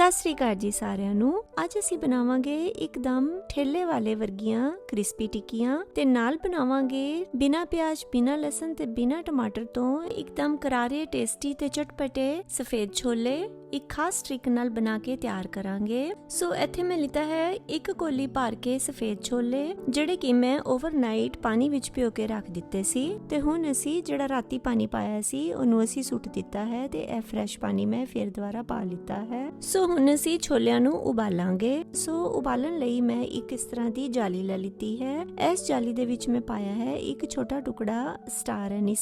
ਸਤਿ ਸ੍ਰੀ ਅਕਾਲ ਜੀ ਸਾਰਿਆਂ ਨੂੰ। ਅੱਜ ਅਸੀਂ ਬਣਾਵਾਂਗੇ ਇੱਕਦਮ ਠੇਲੇ ਵਾਲੇ ਵਰਗੀਆਂ ਕ੍ਰਿਸਪੀ ਟਿੱਕੀਆਂ ਤੇ ਨਾਲ ਬਣਾਵਾਂਗੇ ਬਿਨਾ ਪਿਆਜ਼, ਬਿਨਾ ਲਸਣ ਤੇ ਬਿਨਾ ਟਮਾਟਰ ਤੋਂ ਇੱਕਦਮ ਕਰਾਰੇ, ਟੇਸਟੀ ਤੇ ਚਟਪਟੇ ਸਫੇਦ ਛੋਲੇ ਇੱਕ ਖਾਸ ਟ੍ਰਿਕ ਨਾਲ ਬਣਾ ਕੇ ਤਿਆਰ ਕਰਾਂਗੇ। ਸੋ ਇੱਥੇ ਮੈਂ ਲਿਤਾ ਹੈ ਇੱਕ ਕੋਲੀ ਭਰ ਕੇ ਸਫੇਦ ਛੋਲੇ, ਜਿਹੜੇ ਕਿ ਮੈਂ ਓਵਰਨਾਈਟ ਪਾਣੀ ਵਿੱਚ ਭਿਓ ਕੇ ਰੱਖ ਦਿੱਤੇ ਸੀ ਤੇ ਹੁਣ ਅਸੀਂ ਜਿਹੜਾ ਰਾਤੀ ਪਾਣੀ ਪਾਇਆ ਸੀ, ਉਹਨੂੰ ਅਸੀਂ ਸੁੱਟ ਦਿੱਤਾ ਹੈ ਤੇ ਇਹ ਫਰੈਸ਼ ਪਾਣੀ ਮੈਂ ਫਿਰ ਦੁਬਾਰਾ ਪਾ ਲਿੱਤਾ ਹੈ। ਸੋ ਹੁਣ ਅਸੀਂ ਛੋਲਿਆਂ ਨੂੰ ਉਬਾਲਾਂਗੇ। ਸੋ ਉਬਾਲਣ ਲਈ ਮੈਂ ਇੱਕ ਇਸ ਤਰ੍ਹਾਂ ਦੀ ਜਾਲੀ ਲੈ ਲਿੱਤੀ ਹੈ। ਇਸ ਜਾਲੀ ਦੇ ਵਿੱਚ ਮੈਂ ਪਾਇਆ ਹੈ ਇੱਕ ਛੋਟਾ ਟੁਕੜਾ ਸਟਾਰ ਅਨੀਸ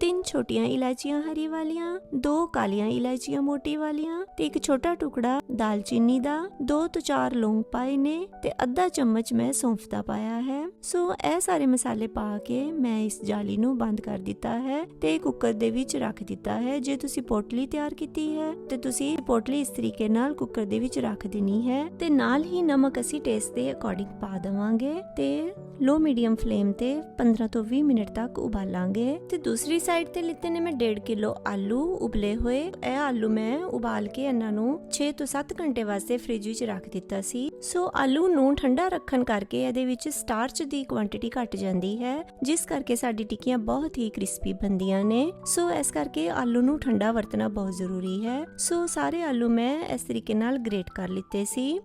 ਤਿੰਨ ਛੋਟੀਆਂ ਇਲਾਇਚੀਆਂ ਹਰੀ ਵਾਲੀਆਂ, ਦੋ ਕਾਲੀਆਂ ਇਲਾਇਚੀਆਂ ਮੋਟੀ ਵਾਲੀਆਂ ਤੇ ਇੱਕ ਛੋਟਾ ਟੁਕੜਾ ਦਾਲਚੀਨੀ ਦਾ, ਦੋ ਤੋਂ ਚਾਰ ਲੌਂਗ ਪਾਏ ਨੇ ਤੇ ਅੱਧਾ ਚਮਚ ਮੈਂ ਸੌਂਫ ਦਾ ਪਾਇਆ ਹੈ। ਸੋ ਇਹ ਸਾਰੇ ਮਸਾਲੇ ਪਾ ਕੇ ਮੈਂ ਇਸ ਜਾਲੀ ਨੂੰ ਬੰਦ ਕਰ ਦਿੱਤਾ ਹੈ ਤੇ ਕੁੱਕਰ ਦੇ ਵਿੱਚ ਰੱਖ ਦਿੱਤਾ ਹੈ। ਜੇ ਤੁਸੀਂ ਪੋਟਲੀ ਤਿਆਰ ਕੀਤੀ ਹੈ ਤੇ ਤੁਸੀਂ ਪੋਟਲੀ ਇਸ ਤਰੀਕੇ ਨਾਲ ਕੁੱਕਰ ਦੇ ਵਿੱਚ ਰੱਖ ਦੇਣੀ ਹੈ ਤੇ ਨਾਲ ਹੀ ਨਮਕ ਅਸੀਂ ਟੇਸਟ ਦੇ ਅਕੋਰਡਿੰਗ ਪਾ ਦੇਵਾਂਗੇ ਤੇ ਲੋ ਮੀਡੀਅਮ ਫਲੇਮ ਤੇ 15 ਤੋਂ 20 ਮਿੰਟ ਤੱਕ ਉਬਾਲਾਂਗੇ ਤੇ ਦੂਸਰੀ ਸਾਈਡ ਤੇ ਲਿੱਤੇ ਨੇ ਮੈਂ 1.5 ਕਿਲੋ ਆਲੂ ਉਬਲੇ ਹੋਏ। ਇਹ ਆਲੂ ਮੈਂ ਉਬਾਲ ਕੇ ਇਹਨਾਂ ਨੂੰ 6 ਤੋਂ 7 ਘੰਟੇ ਵਾਸਤੇ ਫ੍ਰਿਜ ਵਿੱਚ ਰੱਖ ਦਿੱਤਾ ਸੀ। ਸੋ ਆਲੂ ਨੂੰ ਠੰਡਾ ਰੱਖਣ ਕਰਕੇ ਇਹਦੇ ਵਿੱਚ ਸਟਾਰਚ ਦੀ ਕੁਆਂਟੀਟੀ ਘਟ ਜਾਂਦੀ ਹੈ, ਜਿਸ ਕਰਕੇ ਸਾਡੀ ਟਿੱਕੀਆਂ ਬਹੁਤ ਹੀ ਕ੍ਰਿਸਪੀ ਬਣਦੀਆਂ ਨੇ। ਸੋ ਇਸ ਕਰਕੇ ਆਲੂ ਨੂੰ ਠੰਡਾ ਵਰਤਣਾ ਬਹੁਤ ਜ਼ਰੂਰੀ ਹੈ। ਸੋ ਸਾਰੇ ਆਲੂ ਮੈਂ ਇਸ ਤਰੀਕੇ ਨਾਲ ਗ੍ਰੇਟ ਕਰ ਲਿੱਤੇ ਸੀ।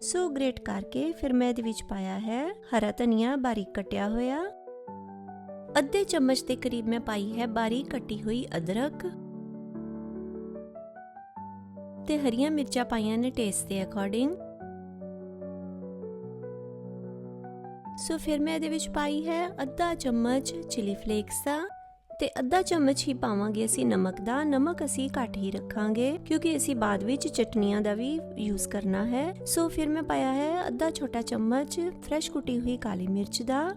ਸੋ ਗ੍ਰੇਟ ਕਰਕੇ ਫਿਰ ਮੈਂ ਇਹਦੇ ਵਿੱਚ ਪਾਇਆ ਹੈ ਹਰਾ ਧਨੀਆ ਬਾਰੀਕ ਕੱਟਿਆ ਹੋਇਆ। ਅੱਧੇ ਚਮਚ ਦੇ ਕਰੀਬ ਮੈਂ ਪਾਈ ਹੈ ਬਾਰੀਕ ਕੱਟੀ ਹੋਈ ਅਦਰਕ। ਤੇ ਹਰੀਆਂ ਮਿਰਚਾਂ ਪਾਈਆਂ ਨੇ ਟੇਸਟ ਦੇ ਅਕੋਰਡਿੰਗ ਸੋ ਫਿਰ ਮੈਂ ਇਹਦੇ ਵਿੱਚ ਪਾਈ ਹੈ ਅੱਧਾ ਚਮਚ ਚਿਲੀ ਫਲੇਕਸ ਦਾ। ਤੇ ਅੱਧਾ ਚਮਚ ਹੀ ਪਾਵਾਂਗੇ ਅਸੀਂ ਨਮਕ ਦਾ। ਨਮਕ ਅਸੀਂ ਘੱਟ ਹੀ ਰੱਖਾਂਗੇ, ਕਿਉਂਕਿ ਅਸੀਂ ਬਾਅਦ ਵਿੱਚ ਚਟਨੀਆਂ ਦਾ ਵੀ ਯੂਜ਼ ਕਰਨਾ ਹੈ। ਸੋ ਫਿਰ ਮੈਂ ਪਾਇਆ ਹੈ ਅੱਧਾ ਛੋਟਾ ਚਮਚ ਫਰੈਸ਼ ਕੁੱਟੀ ਹੋਈ ਕਾਲੀ ਮਿਰਚ ਦਾ।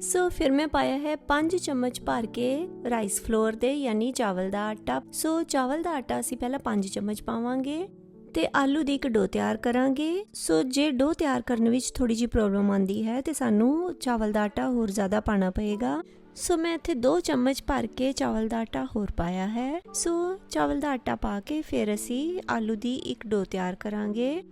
ਸੋ ਫਿਰ ਮੈਂ ਪਾਇਆ ਹੈ 5 ਚਮਚ ਭਰ ਕੇ ਰਾਈਸ ਫਲੋਰ ਦੇ, ਯਾਨੀ ਚਾਵਲ ਦਾ ਆਟਾ। ਸੋ ਚਾਵਲ ਦਾ ਆਟਾ ਅਸੀਂ ਪਹਿਲਾਂ 5 ਚਮਚ ਪਾਵਾਂਗੇ ਤੇ ਆਲੂ ਦੀ ਇੱਕ ਡੋ ਤਿਆਰ ਕਰਾਂਗੇ। ਸੋ ਜੇ ਡੋ ਤਿਆਰ ਕਰਨ ਵਿੱਚ ਥੋੜੀ ਜਿਹੀ ਪ੍ਰੋਬਲਮ ਆਂਦੀ ਹੈ ਤੇ ਸਾਨੂੰ ਚਾਵਲ ਦਾ ਆਟਾ ਹੋਰ ਜ਼ਿਆਦਾ ਪਾਣਾ ਪਏਗਾ। ਸੋ ਮੈਂ ਇੱਥੇ 2 ਚਮਚ ਭਰ ਕੇ ਚਾਵਲ ਦਾ ਆਟਾ ਹੋਰ ਪਾਇਆ ਹੈ। ਸੋ ਚਾਵਲ ਦਾ ਆਟਾ ਪਾ ਕੇ ਫਿਰ ਅਸੀਂ ਆਲੂ ਦੀ ਇੱਕ ਡੋ ਤਿਆਰ ਕਰਾਂਗੇ।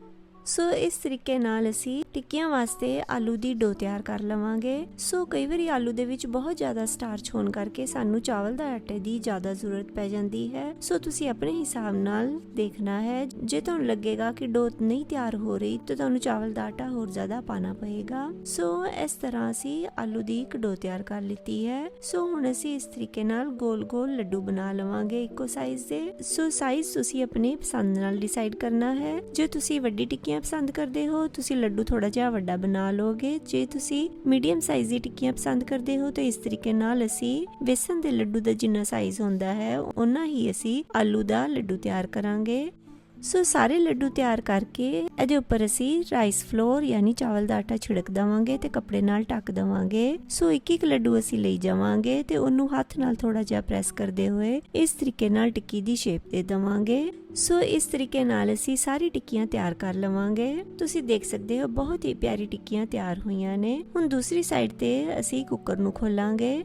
ਸੋ ਇਸ ਤਰੀਕੇ ਨਾਲ ਅਸੀਂ ਟਿੱਕੀਆਂ ਵਾਸਤੇ ਆਲੂ ਦੀ ਡੋ ਤਿਆਰ ਕਰ ਲਵਾਂਗੇ। ਸੋ ਕਈ ਵਾਰੀ ਆਲੂ ਦੇ ਵਿੱਚ ਬਹੁਤ ਜ਼ਿਆਦਾ ਸਟਾਰਚ ਹੋਣ ਕਰਕੇ ਸਾਨੂੰ ਚਾਵਲ ਦਾ ਆਟੇ ਦੀ ਜ਼ਿਆਦਾ ਜ਼ਰੂਰਤ ਪੈ ਜਾਂਦੀ ਹੈ। ਸੋ ਤੁਸੀਂ ਆਪਣੇ ਹਿਸਾਬ ਨਾਲ ਦੇਖਣਾ ਹੈ, ਜੇ ਤੁਹਾਨੂੰ ਲੱਗੇਗਾ ਕਿ ਡੋ ਨਹੀਂ ਤਿਆਰ ਹੋ ਰਹੀ, ਤਾਂ ਤੁਹਾਨੂੰ ਚਾਵਲ ਦਾ ਆਟਾ ਹੋਰ ਜ਼ਿਆਦਾ ਪਾਣਾ ਪਏਗਾ। ਸੋ ਇਸ ਤਰ੍ਹਾਂ ਅਸੀਂ ਆਲੂ ਦੀ ਇੱਕ ਡੋ ਤਿਆਰ ਕਰ ਲਿੱਤੀ ਹੈ। ਸੋ ਹੁਣ ਅਸੀਂ ਇਸ ਤਰੀਕੇ ਨਾਲ ਗੋਲ-ਗੋਲ ਲੱਡੂ ਬਣਾ ਲਵਾਂਗੇ ਇੱਕੋ ਸਾਈਜ਼ ਦੇ। ਸੋ ਸਾਈਜ਼ ਤੁਸੀਂ ਆਪਣੇ ਪਸੰਦ ਨਾਲ ਡਿਸਾਈਡ ਕਰਨਾ ਹੈ। ਜੇ ਤੁਸੀਂ ਵੱਡੀ ਟਿੱਕੀਆਂ ਪਸੰਦ ਕਰਦੇ ਹੋ? ਤੁਸੀਂ ਲੱਡੂ ਥੋੜਾ ਜਿਹਾ ਵੱਡਾ ਬਣਾ ਲੋਗੇ ਜੇ ਤੁਸੀਂ ਮੀਡੀਅਮ ਸਾਈਜ਼ ਦੀ ਟਿੱਕੀਆਂ ਪਸੰਦ ਕਰਦੇ ਹੋ, ਤਾਂ ਇਸ ਤਰੀਕੇ ਨਾਲ ਅਸੀਂ ਬੇਸਨ ਦੇ ਲੱਡੂ ਦਾ ਜਿੰਨਾ ਸਾਈਜ਼ ਹੁੰਦਾ ਹੈ ਉਹਨਾਂ ਹੀ ਅਸੀਂ ਆਲੂ ਦਾ ਲੱਡੂ ਤਿਆਰ ਕਰਾਂਗੇ। ਸੋ ਸਾਰੇ ਲੱਡੂ ਤਿਆਰ ਕਰਕੇ ਇਹਦੇ ਉੱਪਰ ਅਸੀਂ ਰਾਈਸ ਫਲੋਰ ਯਾਨੀ ਚਾਵਲ ਦਾ ਆਟਾ ਛਿੜਕ ਦਵਾਂਗੇ ਤੇ ਕੱਪੜੇ ਨਾਲ ਢੱਕ ਦਵਾਂਗੇ। ਸੋ ਇੱਕ ਇੱਕ ਲੱਡੂ ਅਸੀਂ ਲਈ ਜਾਵਾਂਗੇ ਤੇ ਉਹਨੂੰ ਹੱਥ ਨਾਲ ਥੋੜਾ ਜਿਹਾ ਪ੍ਰੈਸ ਕਰਦੇ ਹੋਏ ਇਸ ਤਰੀਕੇ ਨਾਲ ਟਿੱਕੀ ਦੀ ਸ਼ੇਪ ਦੇ ਦਵਾਂਗੇ। ਸੋ ਇਸ ਤਰੀਕੇ ਨਾਲ ਅਸੀਂ ਸਾਰੀ ਟਿੱਕੀਆਂ ਤਿਆਰ ਕਰ ਲਵਾਂਗੇ। ਤੁਸੀਂ ਦੇਖ ਸਕਦੇ ਹੋ ਬਹੁਤ ਹੀ ਪਿਆਰੀ ਟਿੱਕੀਆਂ ਤਿਆਰ ਹੋਈਆਂ ਨੇ। ਹੁਣ ਦੂਸਰੀ ਸਾਈਡ ਤੇ ਅਸੀਂ ਕੁੱਕਰ ਨੂੰ ਖੋਲਾਂਗੇ।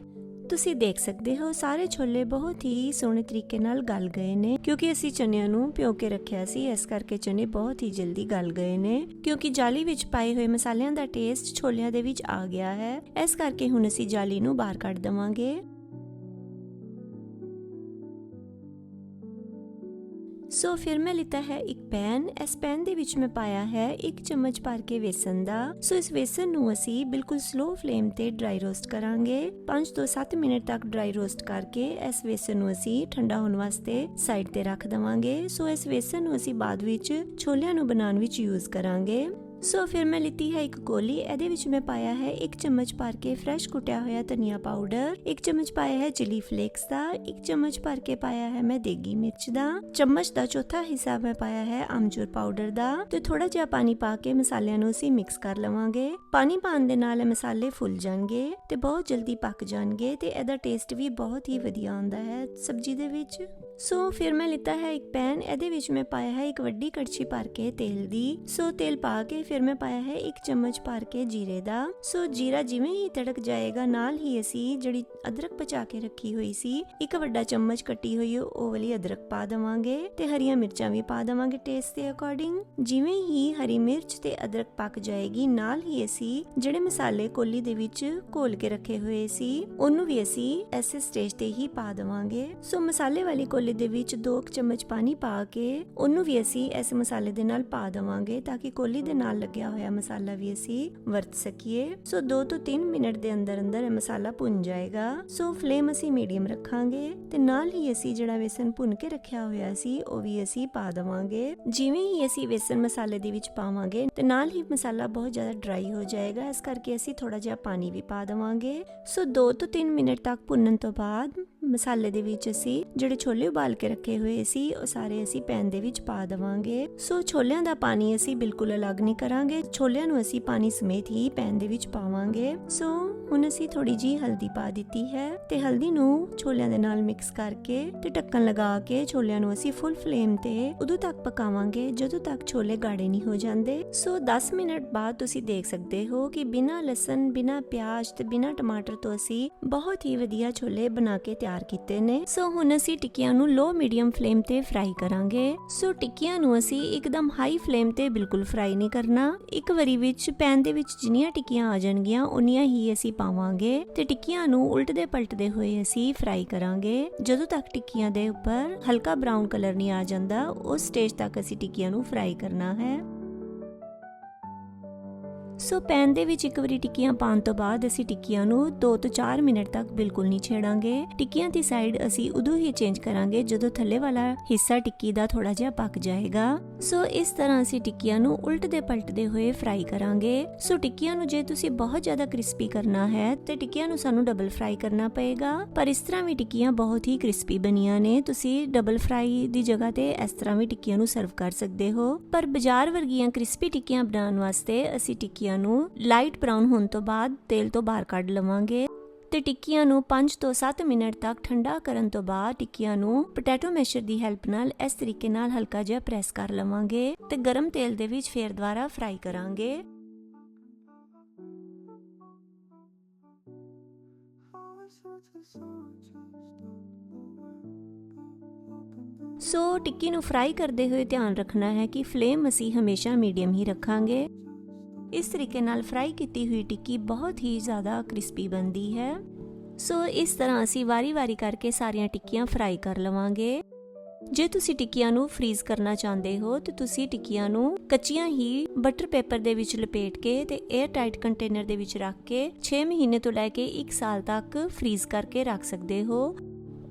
ਤੁਸੀਂ ਦੇਖ ਸਕਦੇ ਹੋ, ਸਾਰੇ ਛੋਲੇ ਬਹੁਤ ਹੀ ਸੋਹਣੇ ਤਰੀਕੇ ਨਾਲ ਗਲ ਗਏ ਨੇ, ਕਿਉਂਕਿ ਅਸੀਂ ਚਨਿਆਂ ਨੂੰ ਭਿਓ ਕੇ ਰੱਖਿਆ ਸੀ, ਇਸ ਕਰਕੇ ਚਨੇ ਬਹੁਤ ਹੀ ਜਲਦੀ ਗਲ ਗਏ ਨੇ, ਕਿਉਂਕਿ ਜਾਲੀ ਵਿੱਚ ਪਾਏ ਹੋਏ ਮਸਾਲਿਆਂ ਦਾ ਟੇਸਟ ਛੋਲਿਆਂ ਦੇ ਵਿੱਚ ਆ ਗਿਆ ਹੈ, ਇਸ ਕਰਕੇ ਹੁਣ ਅਸੀਂ ਜਾਲੀ ਨੂੰ ਬਾਹਰ ਕੱਢ ਦਵਾਂਗੇ। ਸੋ ਫਿਰ ਮੈਂ ਲਿੱਤਾ ਹੈ ਇੱਕ ਪੈਨ। ਇਸ ਪੈਨ ਦੇ ਵਿੱਚ ਮੈਂ ਪਾਇਆ ਹੈ ਇੱਕ ਚਮਚ ਭਰ ਕੇ ਵੇਸਨ ਦਾ। ਸੋ ਇਸ ਵੇਸਨ ਨੂੰ ਅਸੀਂ ਬਿਲਕੁਲ ਸਲੋ ਫਲੇਮ ਤੇ ਡਰਾਈ ਰੋਸਟ ਕਰਾਂਗੇ। 5 ਤੋਂ 7 ਮਿੰਟ ਤੱਕ ਡਰਾਈ ਰੋਸਟ ਕਰਕੇ ਇਸ ਵੇਸਨ ਨੂੰ ਅਸੀਂ ਠੰਡਾ ਹੋਣ ਵਾਸਤੇ ਸਾਈਡ ਤੇ ਰੱਖ ਦਵਾਂਗੇ। ਸੋ ਇਸ ਵੇਸਨ ਨੂੰ ਅਸੀਂ ਬਾਅਦ ਵਿੱਚ ਛੋਲਿਆਂ ਨੂੰ ਬਣਾਉਣ ਵਿੱਚ ਯੂਜ਼ ਕਰਾਂਗੇ। ਸੋ ਫਿਰ ਮੈਂ ਲਿੱਤੀ ਹੈ ਇੱਕ ਕੋਲੀ ਇਹਦੇ ਵਿੱਚ ਮੈਂ ਪਾਇਆ ਹੈ ਇੱਕ ਚਮਚ ਭਰ ਕੇ ਫਰੈਸ਼ ਕੁੱਟਿਆ ਹੋਇਆ ਧਨੀਆ ਪਾਊਡਰ ਇੱਕ ਚਮਚ ਪਾਇਆ ਹੈ ਚਿਲੀ ਫਲੇਕਸ ਦਾ, ਇੱਕ ਚਮਚ ਭਰ ਕੇ ਪਾਇਆ ਹੈ ਮੈਂ ਦੇਗੀ ਮਿਰਚ ਦਾ, ਚਮਚ ਦਾ ਚੌਥਾ ਹਿੱਸਾ ਮੈਂ ਪਾਇਆ ਹੈ ਅਮਚੂਰ ਪਾਊਡਰ ਦਾ ਤੇ ਥੋੜਾ ਜਿਹਾ ਪਾਣੀ ਪਾ ਕੇ ਮਸਾਲਿਆਂ ਨੂੰ ਅਸੀਂ ਮਿਕਸ ਕਰ ਲਵਾਂਗੇ। ਪਾਣੀ ਪਾਉਣ ਦੇ ਨਾਲ ਇਹ ਮਸਾਲੇ ਫੁੱਲ ਜਾਣਗੇ ਤੇ ਬਹੁਤ ਜਲਦੀ ਪੱਕ ਜਾਣਗੇ ਤੇ ਇਹਦਾ ਟੇਸਟ ਵੀ ਬਹੁਤ ਹੀ ਵਧੀਆ ਆਉਂਦਾ ਹੈ ਸਬਜ਼ੀ ਦੇ ਵਿੱਚ। ਸੋ ਫਿਰ ਮੈਂ ਲਿੱਤਾ ਹੈ ਇੱਕ ਪੈਨ, ਇਹਦੇ ਵਿੱਚ ਮੈਂ ਪਾਇਆ ਹੈ ਇੱਕ ਵੱਡੀ ਕੜਛੀ ਭਰ ਕੇ ਤੇਲ ਦੀ। ਸੋ ਤੇਲ ਪਾ ਕੇ ਫਿਰ ਮੈਂ ਪਾਇਆ ਹੈ ਇੱਕ ਚਮਚ ਭਰ ਕੇ ਜੀਰੇ ਦਾ। ਸੋ ਜੀਰਾ ਜਿਵੇਂ ਹੀ ਤੜਕ ਜਾਏਗਾ, ਨਾਲ ਹੀ ਅਸੀਂ ਜਿਹੜੀ ਅਦਰਕ ਪਚਾ ਕੇ ਰੱਖੀ ਹੋਈ ਸੀ, ਇੱਕ ਵੱਡਾ ਚਮਚ ਕੱਟੀ ਹੋਈ ਉਹ ਵਾਲੀ ਅਦਰਕ ਪਾ ਦਵਾਂਗੇ ਤੇ ਹਰੀਆਂ ਮਿਰਚਾਂ ਵੀ ਪਾ ਦਵਾਂਗੇ ਟੇਸਟ ਦੇ ਅਕੋਰਡਿੰਗ ਜਿਵੇਂ ਹੀ ਹਰੀ ਮਿਰਚ ਤੇ ਅਦਰਕ ਪੱਕ ਜਾਏਗੀ, ਨਾਲ ਹੀ ਅਸੀਂ ਜਿਹੜੇ ਮਸਾਲੇ ਕੋਲੀ ਦੇ ਵਿੱਚ ਘੋਲ ਕੇ ਰੱਖੇ ਹੋਏ ਸੀ, ਉਹਨੂੰ ਵੀ ਅਸੀਂ ਐਸੇ ਸਟੇਜ ਤੇ ਹੀ ਪਾ ਦਵਾਂਗੇ। ਸੋ ਮਸਾਲੇ ਵਾਲੀ ਕੋਲੀ ਦੇ ਵਿੱਚ 2 ਚਮਚ ਪਾਣੀ ਪਾ ਕੇ ਉਹਨੂੰ ਵੀ ਅਸੀਂ ਇਸ ਮਸਾਲੇ ਦੇ ਨਾਲ ਪਾ ਦਵਾਂਗੇ ਤਾਂ ਕਿ ਕੋਲੀ ਦੇ ਨਾਲ ਲੱਗਿਆ ਹੋਇਆ ਮਸਾਲਾ ਵੀ ਅਸੀਂ ਵਰਤ ਸਕੀਏ। ਸੋ 2 ਤੋਂ 3 ਮਿੰਟ ਦੇ ਅੰਦਰ ਅੰਦਰ ਇਹ ਮਸਾਲਾ ਭੁੰਨ ਜਾਏਗਾ। ਸੋ ਫਲੇਮ ਅਸੀਂ ਮੀਡੀਅਮ ਰੱਖਾਂਗੇ ਤੇ ਨਾਲ ਹੀ ਅਸੀਂ ਜਿਹੜਾ ਵੇਸਨ ਭੁੰਨ ਕੇ ਰੱਖਿਆ ਹੋਇਆ ਸੀ, ਉਹ ਵੀ ਅਸੀਂ ਪਾ ਦਵਾਂਗੇ। ਜਿਵੇਂ ਹੀ ਅਸੀਂ ਵੇਸਨ ਮਸਾਲੇ ਦੇ ਵਿੱਚ ਪਾਵਾਂਗੇ ਤੇ ਨਾਲ ਹੀ ਮਸਾਲਾ ਬਹੁਤ ਜ਼ਿਆਦਾ ਡਰਾਈ ਹੋ ਜਾਏਗਾ, ਇਸ ਕਰਕੇ ਅਸੀਂ ਥੋੜਾ ਜਿਹਾ ਪਾਣੀ ਵੀ ਪਾ ਦਵਾਂਗੇ। ਸੋ 2 ਤੋਂ 3 ਮਿੰਟ ਤੱਕ ਭੁੰਨਣ ਤੋਂ ਬਾਅਦ ਮਸਾਲੇ ਦੇ ਵਿੱਚ ਅਸੀਂ ਜਿਹੜੇ ਛੋਲੇ ਉਬਾਲ ਕੇ ਰੱਖੇ ਹੋਏ ਸੀ, ਉਹ ਸਾਰੇ ਅਸੀਂ ਪੈਨ ਦੇ ਵਿੱਚ ਪਾ ਦਵਾਂਗੇ। ਸੋ ਛੋਲਿਆਂ ਦਾ ਪਾਣੀ ਅਸੀਂ ਬਿਲਕੁਲ ਅਲੱਗ ਨਹੀਂ ਕਰਾਂਗੇ। ਛੋਲਿਆਂ ਨੂੰ ਅਸੀਂ ਪਾਣੀ ਸਮੇਤ ਹੀ ਪੈਨ ਦੇ ਵਿੱਚ ਪਾਵਾਂਗੇ। ਸੋ ਹੁਣ ਅਸੀਂ ਥੋੜੀ ਜੀ ਹਲਦੀ ਪਾ ਦਿੱਤੀ ਹੈ ਤੇ ਹਲਦੀ ਨੂੰ ਛੋਲਿਆਂ ਦੇ ਨਾਲ ਮਿਕਸ ਕਰਕੇ ਤੇ ਢੱਕਣ ਲਗਾ ਕੇ ਛੋਲਿਆਂ ਨੂੰ ਅਸੀਂ ਫੁੱਲ ਫਲੇਮ ਤੇ ਉਦੋਂ ਤੱਕ ਪਕਾਵਾਂਗੇ, ਜਦੋਂ ਤੱਕ ਛੋਲੇ ਗਾੜੇ ਨਹੀਂ ਹੋ ਜਾਂਦੇ। ਸੋ 10 ਮਿੰਟ ਬਾਅਦ ਤੁਸੀਂ ਦੇਖ ਸਕਦੇ ਹੋ ਕਿ ਬਿਨਾਂ ਲਸਣ, ਬਿਨਾਂ ਪਿਆਜ਼ ਤੇ ਬਿਨਾਂ ਟਮਾਟਰ ਤੋਂ ਅਸੀਂ ਬਹੁਤ ਹੀ ਵਧੀਆ ਛੋਲੇ ਬਣਾ ਕੇ ਤਿਆਰ ਕੀਤੇ ਨੇ। ਸੋ ਹੁਣ ਅਸੀਂ ਟਿੱਕੀਆਂ ਨੂੰ ਲੋ ਮੀਡੀਅਮ ਫਲੇਮ ਤੇ ਫਰਾਈ ਕਰਾਂਗੇ। ਸੋ ਟਿੱਕੀਆਂ ਨੂੰ ਅਸੀਂ ਇੱਕਦਮ ਹਾਈ ਫਲੇਮ ਤੇ ਬਿਲਕੁਲ ਫਰਾਈ ਨਹੀਂ ਕਰਨਾ। ਇੱਕ ਵਾਰੀ ਵਿੱਚ ਪੈਨ ਦੇ ਵਿੱਚ ਜਿੰਨੀਆਂ ਟਿੱਕੀਆਂ ਆ ਜਾਣਗੀਆਂ, ਉਨੀਆਂ ਹੀ ਅਸੀਂ ਪਾਵਾਂਗੇ ਤੇ ਟਿੱਕੀਆਂ ਨੂੰ ਉਲਟਦੇ ਪਲਟਦੇ ਹੋਏ ਅਸੀਂ ਫਰਾਈ ਕਰਾਂਗੇ। ਜਦੋਂ ਤੱਕ ਟਿੱਕੀਆਂ ਦੇ ਉੱਪਰ ਹਲਕਾ ਬ੍ਰਾਊਨ ਕਲਰ ਨਹੀਂ ਆ ਜਾਂਦਾ, ਉਸ ਸਟੇਜ ਤੱਕ ਅਸੀਂ ਟਿੱਕੀਆਂ ਨੂੰ ਫਰਾਈ ਕਰਨਾ ਹੈ। ਸੋ ਪੈਨ ਦੇ ਵਿੱਚ ਇੱਕ ਵਾਰੀ ਟਿੱਕੀਆਂ ਪਾਉਣ ਤੋਂ ਬਾਅਦ ਅਸੀਂ ਟਿੱਕੀਆਂ ਨੂੰ 2 ਤੋਂ 4 ਮਿੰਟ ਤੱਕ ਬਿਲਕੁਲ ਨਹੀਂ ਛੇੜਾਂਗੇ। ਟਿੱਕੀਆਂ ਦੀ ਸਾਈਡ ਅਸੀਂ ਉਦੋਂ ਹੀ ਚੇਂਜ ਕਰਾਂਗੇ ਜਦੋਂ ਥੱਲੇ ਵਾਲਾ ਹਿੱਸਾ ਟਿੱਕੀ ਦਾ ਥੋੜਾ ਜਿਹਾ ਪੱਕ ਜਾਏਗਾ। ਸੋ ਇਸ ਤਰ੍ਹਾਂ ਅਸੀਂ ਟਿੱਕੀਆਂ ਨੂੰ ਉਲਟਦੇ ਪਲਟਦੇ ਹੋਏ ਫਰਾਈ ਕਰਾਂਗੇ। ਸੋ ਟਿੱਕੀਆਂ ਨੂੰ ਜੇ ਤੁਸੀਂ ਬਹੁਤ ਜ਼ਿਆਦਾ ਕ੍ਰਿਸਪੀ ਕਰਨਾ ਹੈ ਤੇ ਟਿੱਕੀਆਂ ਨੂੰ ਸਾਨੂੰ ਡਬਲ ਫਰਾਈ ਕਰਨਾ ਪਏਗਾ। ਪਰ ਇਸ ਤਰ੍ਹਾਂ ਵੀ ਟਿੱਕੀਆਂ ਬਹੁਤ ਹੀ ਕ੍ਰਿਸਪੀ ਬਣੀਆਂ ਨੇ। ਤੁਸੀਂ ਡਬਲ ਫਰਾਈ ਦੀ ਜਗ੍ਹਾ ਤੇ ਇਸ ਤਰ੍ਹਾਂ ਵੀ ਟਿੱਕੀਆਂ ਨੂੰ ਸਰਵ ਕਰ ਸਕਦੇ ਹੋ। ਪਰ ਬਾਜ਼ਾਰ ਵਰਗੀਆਂ ਕ੍ਰਿਸਪੀ ਟਿੱਕੀਆਂ ਬਣਾਉਣ ਵਾਸਤੇ ਅਸੀਂ ਟਿੱਕੀਆਂ ਨੂੰ ਲਾਈਟ ਬ੍ਰਾਊਨ ਹੋਣ ਤੋਂ ਬਾਅਦ ਤੇਲ ਤੋਂ ਬਾਹਰ ਕੱਢ ਲਵਾਂਗੇ ਤੇ ਟਿੱਕੀਆਂ ਨੂੰ 5 ਤੋਂ 7 ਮਿੰਟ ਤੱਕ ਠੰਡਾ ਕਰਨ ਤੋਂ ਬਾਅਦ ਟਿੱਕੀਆਂ ਨੂੰ ਪੋਟੈਟੋ ਮੈਸ਼ਰ ਦੀ ਹੈਲਪ ਨਾਲ ਇਸ ਤਰੀਕੇ ਨਾਲ ਹਲਕਾ ਜਿਹਾ ਪ੍ਰੈਸ ਕਰ ਲਵਾਂਗੇ ਤੇ ਗਰਮ ਤੇਲ ਦੇ ਵਿੱਚ ਫੇਰ ਦੁਬਾਰਾ ਫਰਾਈ ਕਰਾਂਗੇ। ਸੋ ਟਿੱਕੀ ਨੂੰ ਫਰਾਈ ਕਰਦੇ ਹੋਏ ਧਿਆਨ ਰੱਖਣਾ ਹੈ ਕਿ ਫਲੇਮ ਅਸੀਂ ਹਮੇਸ਼ਾ ਮੀਡੀਅਮ ਹੀ ਰੱਖਾਂਗੇ। ਇਸ ਤਰੀਕੇ ਨਾਲ ਫਰਾਈ ਕੀਤੀ ਹੋਈ ਟਿੱਕੀ ਬਹੁਤ ਹੀ ਜ਼ਿਆਦਾ ਕ੍ਰਿਸਪੀ ਬਣਦੀ ਹੈ। ਸੋ ਇਸ ਤਰ੍ਹਾਂ ਅਸੀਂ ਵਾਰੀ-ਵਾਰੀ ਕਰਕੇ ਸਾਰੀਆਂ ਟਿੱਕੀਆਂ ਫਰਾਈ ਕਰ ਲਵਾਂਗੇ। ਜੇ ਤੁਸੀਂ ਟਿੱਕੀਆਂ ਨੂੰ ਫ੍ਰੀਜ਼ ਕਰਨਾ ਚਾਹੁੰਦੇ ਹੋ, ਤਾਂ ਤੁਸੀਂ ਟਿੱਕੀਆਂ ਨੂੰ ਕੱਚੀਆਂ ਹੀ ਬਟਰ ਪੇਪਰ ਦੇ ਵਿੱਚ ਲਪੇਟ ਕੇ ਤੇ 에ਅਰ ਟਾਈਟ ਕੰਟੇਨਰ ਦੇ ਵਿੱਚ ਰੱਖ ਕੇ 6 ਮਹੀਨੇ ਤੋਂ ਲੈ ਕੇ 1 ਸਾਲ ਤੱਕ ਫ੍ਰੀਜ਼ ਕਰਕੇ ਰੱਖ ਸਕਦੇ ਹੋ।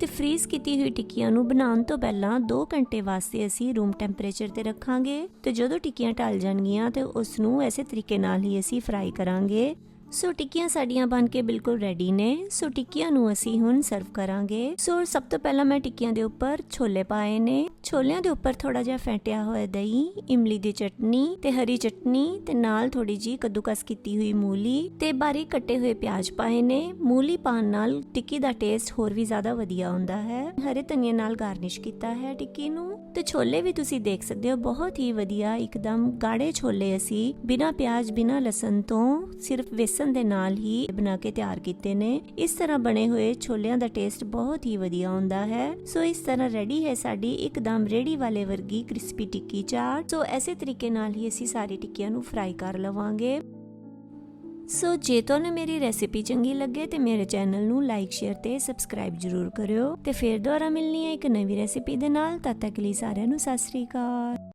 ਤੇ ਫ੍ਰੀਜ਼ ਕੀਤੀ ਹੋਈ ਟਿੱਕੀਆਂ ਨੂੰ ਬਣਾਉਣ ਤੋਂ ਪਹਿਲਾਂ 2 ਘੰਟੇ ਵਾਸਤੇ ਅਸੀਂ ਰੂਮ ਟੈਂਪਰੇਚਰ ਤੇ ਰੱਖਾਂਗੇ ਤੇ ਜਦੋਂ ਟਿੱਕੀਆਂ ਢਲ ਜਾਣਗੀਆਂ ਤੇ ਉਸ ਨੂੰ ਐਸੇ ਤਰੀਕੇ ਨਾਲ ਹੀ ਅਸੀਂ ਫਰਾਈ ਕਰਾਂਗੇ। ਸੋ ਟਿੱਕੀਆਂ ਸਾਡੀਆਂ ਬਣ ਕੇ ਬਿਲਕੁਲ ਰੈਡੀ ਨੇ। ਸੋ ਟਿੱਕੀਆਂ ਨੂੰ ਅਸੀਂ ਹੁਣ ਸਰਵ ਕਰਾਂਗੇ। ਸੋ ਸਭ ਤੋਂ ਪਹਿਲਾਂ ਮੈਂ ਟਿੱਕੀਆਂ ਦੇ ਉੱਪਰ ਛੋਲੇ ਪਾਏ ਨੇ। ਛੋਲਿਆਂ ਦੇ ਉੱਪਰ ਥੋੜਾ ਜਿਹਾ ਫੈਂਟਿਆ ਹੋਇਆ ਦਹੀਂ, ਇਮਲੀ ਦੀ ਚਟਨੀ ਤੇ ਹਰੀ ਚਟਨੀ ਤੇ ਨਾਲ ਥੋੜੀ ਜੀ ਕੱਦੂਕਸ ਕੀਤੀ ਹੋਈ ਮੂਲੀ ਤੇ ਬਾਰੀਕ ਕੱਟੇ ਹੋਏ ਪਿਆਜ਼ ਪਾਏ ਨੇ। ਮੂਲੀ ਪਾਣ ਨਾਲ ਟਿੱਕੀ ਦਾ ਟੇਸਟ ਹੋਰ ਵੀ ਜ਼ਿਆਦਾ ਵਧੀਆ ਹੁੰਦਾ ਹੈ। ਹਰੇ ਧਨੀਏ ਨਾਲ ਗਾਰਨਿਸ਼ ਕੀਤਾ ਹੈ ਟਿੱਕੀ ਨੂੰ। ਤੇ ਛੋਲੇ ਵੀ ਤੁਸੀਂ ਦੇਖ ਸਕਦੇ ਹੋ, ਬਹੁਤ ਹੀ ਵਧੀਆ, ਇੱਕਦਮ ਗਾੜੇ ਛੋਲੇ ਅਸੀਂ ਬਿਨਾਂ ਪਿਆਜ਼, ਬਿਨਾਂ ਲਸਣ ਤੋਂ ਸਿਰਫ ਵੇਸਣ ਦੇ ਨਾਲ ਹੀ ਬਣਾ ਕੇ ਤਿਆਰ ਕੀਤੇ ਨੇ। ਇਸ ਤਰ੍ਹਾਂ ਬਣੇ ਹੋਏ ਛੋਲਿਆਂ ਦਾ ਟੇਸਟ ਬਹੁਤ ਹੀ ਵਧੀਆ ਹੁੰਦਾ ਹੈ। ਸੋ ਇਸ ਤਰ੍ਹਾਂ ਰੈਡੀ ਹੈ ਸਾਡੀ ਇੱਕਦਮ ਰੇੜੀ ਵਾਲੇ ਵਰਗੀ ਕ੍ਰਿਸਪੀ ਟਿੱਕੀ ਚਾਟ। ਸੋ ਐਸੇ ਤਰੀਕੇ ਨਾਲ ਹੀ ਅਸੀਂ ਸਾਰੀ ਟਿੱਕੀਆਂ ਨੂੰ ਫਰਾਈ ਕਰ ਲਵਾਂਗੇ। ਸੋ ਜੇ ਤੁਹਾਨੂੰ ਮੇਰੀ ਰੈਸਿਪੀ ਚੰਗੀ ਲੱਗੇ ਤੇ ਮੇਰੇ ਚੈਨਲ ਨੂੰ ਲਾਈਕ ਸ਼ੇਅਰ ਤੇ ਸਬਸਕ੍ਰਾਈਬ ਜਰੂਰ ਕਰਿਓ। ਤੇ ਫੇਰ ਦੁਬਾਰਾ ਮਿਲਣੀ ਹੈ ਇੱਕ ਨਵੀਂ ਰੈਸਿਪੀ ਦੇ ਨਾਲ। ਤਦ ਤੱਕ ਲਈ ਸਾਰਿਆਂ ਨੂੰ ਸਤਿ ਸ੍ਰੀ ਅਕਾਲ।